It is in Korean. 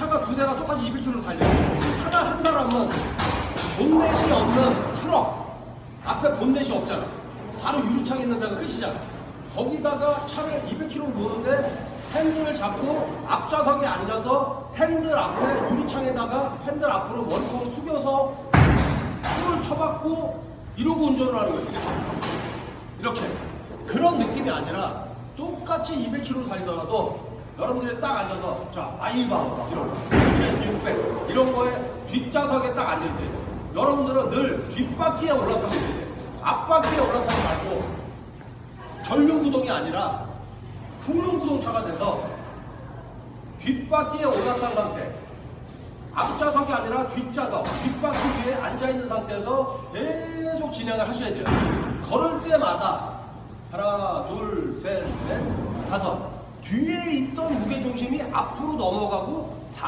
차가 두 대가 똑같이 200km 달려요. 하나 한 사람은 본넷이 없는 트럭 앞에 본넷이 없잖아. 바로 유리창에 있는 데가 끝이잖아. 거기다가 차를 200km를 모는데 핸들을 잡고 앞좌석에 앉아서 핸들 앞에 유리창에다가 핸들 앞으로 머리통을 숙여서 숨을 쳐박고 이러고 운전을 하는 거예요. 이렇게 그런 느낌이 아니라 똑같이 200km 달리더라도 여러분들이 딱 앉아서 자 아이바오 이런 거 GS600 이런 거에 뒷좌석에 딱 앉아 있어야 돼요. 여러분들은 늘 뒷바퀴에 올라타고 있어야 돼요. 앞바퀴에 올라타지 말고 전륜구동이 아니라 후륜구동차가 돼서 뒷바퀴에 올라탄 상태 앞좌석이 아니라 뒷좌석, 뒷바퀴 위에 앉아있는 상태에서 계속 진행을 하셔야 돼요. 걸을 때마다 하나, 둘, 셋, 넷, 다섯. 뒤에 있던 무게중심이 앞으로 넘어가고